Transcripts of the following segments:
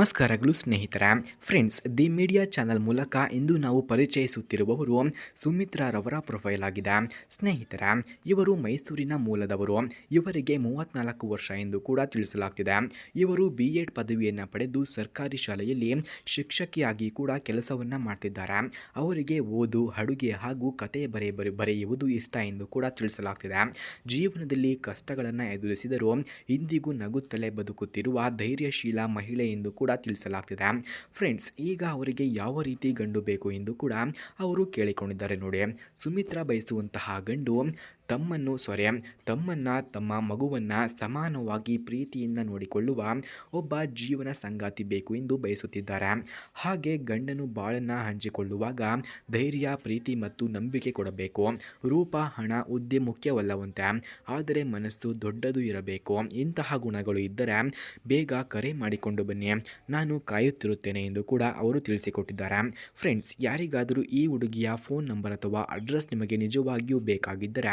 ನಮಸ್ಕಾರಗಳು ಸ್ನೇಹಿತರ. Friends the media channel ಮೂಲಕ ಇಂದು ನಾವು ಪರಿಚಯಿಸುತ್ತಿರುವವರು ಸುಮಿತ್ರಾರವರ ಪ್ರೊಫೈಲ್ ಆಗಿದೆ. ಸ್ನೇಹಿತರ, ಇವರು ಮೈಸೂರಿನ ಮೂಲದವರು. ಇವರಿಗೆ ಮೂವತ್ನಾಲ್ಕು ವರ್ಷ ಎಂದು ಕೂಡ ತಿಳಿಸಲಾಗ್ತಿದೆ. ಇವರು ಬಿ ಎಡ್ ಪದವಿಯನ್ನು ಪಡೆದು ಸರ್ಕಾರಿ ಶಾಲೆಯಲ್ಲಿ ಶಿಕ್ಷಕಿಯಾಗಿ ಕೂಡ ಕೆಲಸವನ್ನು ಮಾಡ್ತಿದ್ದಾರೆ. ಅವರಿಗೆ ಓದು, ಅಡುಗೆ ಹಾಗೂ ಕತೆ ಬರೆ ಬರೆಯುವುದು ಇಷ್ಟ ಎಂದು ಕೂಡ ತಿಳಿಸಲಾಗ್ತಿದೆ. ಜೀವನದಲ್ಲಿ ಕಷ್ಟಗಳನ್ನು ಎದುರಿಸಿದರೂ ಇಂದಿಗೂ ನಗುತ್ತಲೇ ಬದುಕುತ್ತಿರುವ ಧೈರ್ಯಶೀಲ ಮಹಿಳೆ ಎಂದು ಕೂಡ ತಿಳಿಸಲಾಗ್ತಿದೆ. ಫ್ರೆಂಡ್ಸ್ ಈಗ ಅವರಿಗೆ ಯಾವ ರೀತಿ ಗಂಡು ಬೇಕು ಎಂದು ಕೂಡ ಅವರು ಕೇಳಿಕೊಂಡಿದ್ದಾರೆ ನೋಡಿ. ಸುಮಿತ್ರಾ ಬಯಸುವಂತಹ ಗಂಡು ತಮ್ಮನ್ನು ಸೊರೆ, ತಮ್ಮನ್ನು ತಮ್ಮ ಮಗುವನ್ನು ಸಮಾನವಾಗಿ ಪ್ರೀತಿಯಿಂದ ನೋಡಿಕೊಳ್ಳುವ ಒಬ್ಬ ಜೀವನ ಸಂಗಾತಿ ಬೇಕು ಎಂದು ಬಯಸುತ್ತಿದ್ದಾರೆ. ಹಾಗೆ ಗಂಡನು ಬಾಳನ್ನು ಹಂಚಿಕೊಳ್ಳುವಾಗ ಧೈರ್ಯ, ಪ್ರೀತಿ ಮತ್ತು ನಂಬಿಕೆ ಕೊಡಬೇಕು. ರೂಪ, ಹಣ, ಹುದ್ದೆ ಮುಖ್ಯವಲ್ಲವಂತೆ. ಆದರೆ ಮನಸ್ಸು ದೊಡ್ಡದು ಇರಬೇಕು. ಇಂತಹ ಗುಣಗಳು ಇದ್ದರೆ ಬೇಗ ಕರೆ ಮಾಡಿಕೊಂಡು ಬನ್ನಿ. ನಾನು ಕಾಯುತ್ತಿರುತ್ತೇನೆ ಎಂದು ಕೂಡ ಅವರು ತಿಳಿಸಿಕೊಟ್ಟಿದ್ದಾರೆ. ಫ್ರೆಂಡ್ಸ್, ಯಾರಿಗಾದರೂ ಈ ಹುಡುಗಿಯ ಫೋನ್ ನಂಬರ್ ಅಥವಾ ಅಡ್ರೆಸ್ ನಿಮಗೆ ನಿಜವಾಗಿಯೂ ಬೇಕಾಗಿದ್ದರೆ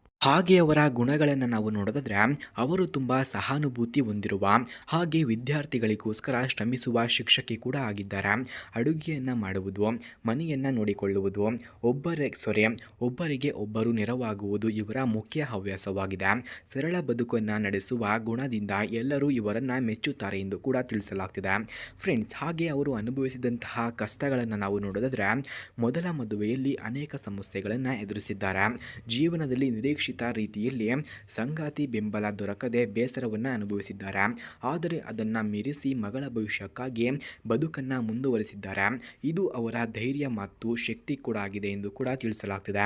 ಹಾಗೆ ಅವರ ಗುಣಗಳನ್ನು ನಾವು ನೋಡೋದಾದ್ರೆ ಅವರು ತುಂಬ ಸಹಾನುಭೂತಿ ಹೊಂದಿರುವ ಹಾಗೆ ವಿದ್ಯಾರ್ಥಿಗಳಿಗೋಸ್ಕರ ಶ್ರಮಿಸುವ ಶಿಕ್ಷಕಿ ಕೂಡ ಆಗಿದ್ದಾರೆ. ಅಡುಗೆಯನ್ನು ಮಾಡುವುದು, ಮನೆಯನ್ನು ನೋಡಿಕೊಳ್ಳುವುದು, ಒಬ್ಬರ, ಸೊರೆ, ಒಬ್ಬರಿಗೆ ಒಬ್ಬರು ನೆರವಾಗುವುದು ಇವರ ಮುಖ್ಯ ಹವ್ಯಾಸವಾಗಿದೆ. ಸರಳ ಬದುಕನ್ನು ನಡೆಸುವ ಗುಣದಿಂದ ಎಲ್ಲರೂ ಇವರನ್ನು ಮೆಚ್ಚುತ್ತಾರೆ ಎಂದು ಕೂಡ ತಿಳಿಸಲಾಗ್ತಿದೆ. ಫ್ರೆಂಡ್ಸ್, ಹಾಗೆ ಅವರು ಅನುಭವಿಸಿದಂತಹ ಕಷ್ಟಗಳನ್ನು ನಾವು ನೋಡೋದಾದ್ರೆ ಮೊದಲ ಮದುವೆಯಲ್ಲಿ ಅನೇಕ ಸಮಸ್ಯೆಗಳನ್ನು ಎದುರಿಸಿದ್ದಾರೆ. ಜೀವನದಲ್ಲಿ ನಿರೀಕ್ಷಿತ ರೀತಿಯಲ್ಲಿ ಸಂಗಾತಿ ಬೆಂಬಲ ದೊರಕದೆ ಬೇಸರವನ್ನು ಅನುಭವಿಸಿದ್ದಾರೆ. ಆದರೆ ಅದನ್ನು ಮೀರಿಸಿ ಮಗಳ ಭವಿಷ್ಯಕ್ಕಾಗಿ ಬದುಕನ್ನು ಮುಂದುವರಿಸಿದ್ದಾರೆ. ಇದು ಅವರ ಧೈರ್ಯ ಮತ್ತು ಶಕ್ತಿ ಕೂಡ ಆಗಿದೆ ಎಂದು ಕೂಡ ತಿಳಿಸಲಾಗ್ತಿದೆ.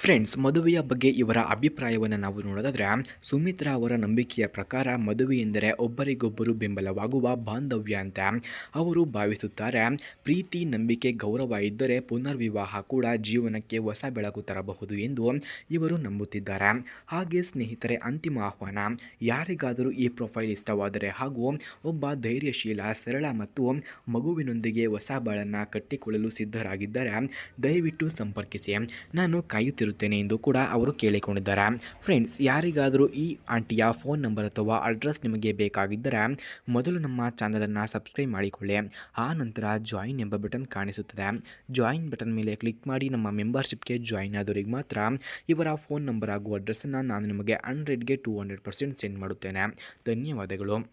ಫ್ರೆಂಡ್ಸ್ ಮದುವೆಯ ಬಗ್ಗೆ ಇವರ ಅಭಿಪ್ರಾಯವನ್ನು ನಾವು ನೋಡೋದಾದ್ರೆ, ಸುಮಿತ್ರಾ ಅವರ ನಂಬಿಕೆಯ ಪ್ರಕಾರ ಮದುವೆ ಎಂದರೆ ಒಬ್ಬರಿಗೊಬ್ಬರು ಬೆಂಬಲವಾಗುವ ಬಾಂಧವ್ಯ ಅಂತ ಅವರು ಭಾವಿಸುತ್ತಾರೆ. ಪ್ರೀತಿ, ನಂಬಿಕೆ, ಗೌರವ ಇದ್ದರೆ ಪುನರ್ವಿವಾಹ ಕೂಡ ಜೀವನಕ್ಕೆ ಹೊಸ ಬೆಳಕು ತರಬಹುದು ಎಂದು ಇವರು ನಂಬುತ್ತಿದ್ದಾರೆ. ಹಾಗೆ ಸ್ನೇಹಿತರೆ, ಅಂತಿಮ ಆಹ್ವಾನ, ಯಾರಿಗಾದರೂ ಈ ಪ್ರೊಫೈಲ್ ಇಷ್ಟವಾದರೆ ಹಾಗೂ ಒಬ್ಬ ಧೈರ್ಯಶೀಲ, ಸರಳ ಮತ್ತು ಮಗುವಿನೊಂದಿಗೆ ಹೊಸ ಬಾಳನ್ನು ಕಟ್ಟಿಕೊಳ್ಳಲು ಸಿದ್ಧರಾಗಿದ್ದರೆ ದಯವಿಟ್ಟು ಸಂಪರ್ಕಿಸಿ. ನಾನು ಕಾಯುತ್ತಿರುತ್ತೇನೆ ಎಂದು ಕೂಡ ಅವರು ಕೇಳಿಕೊಂಡಿದ್ದಾರೆ. ಫ್ರೆಂಡ್ಸ್ ಯಾರಿಗಾದರೂ ಈ ಆಂಟಿಯ ಫೋನ್ ನಂಬರ್ ಅಥವಾ ಅಡ್ರೆಸ್ ನಿಮಗೆ ಬೇಕಾಗಿದ್ದರೆ ಮೊದಲು ನಮ್ಮ ಚಾನಲನ್ನು ಸಬ್ಸ್ಕ್ರೈಬ್ ಮಾಡಿಕೊಳ್ಳಿ. ಆ ನಂತರ ಜಾಯಿನ್ ಎಂಬ ಬಟನ್ ಕಾಣಿಸುತ್ತದೆ. ಜಾಯಿನ್ ಬಟನ್ ಮೇಲೆ ಕ್ಲಿಕ್ ಮಾಡಿ ನಮ್ಮ ಮೆಂಬರ್ಶಿಪ್ಗೆ ಜಾಯಿನ್ ಆದವರಿಗೆ ಮಾತ್ರ ಇವರ ಫೋನ್ ನಂಬರ್ ಹಾಗೂ ಅಡ್ರೆಸ್ಸನ್ನು ನಾನು ನಿಮಗೆ ಹಂಡ್ರೆಡ್ಗೆ ಟೂ ಹಂಡ್ರೆಡ್ ಪರ್ಸೆಂಟ್ ಸೆಂಡ್ ಮಾಡುತ್ತೇನೆ. ಧನ್ಯವಾದಗಳು.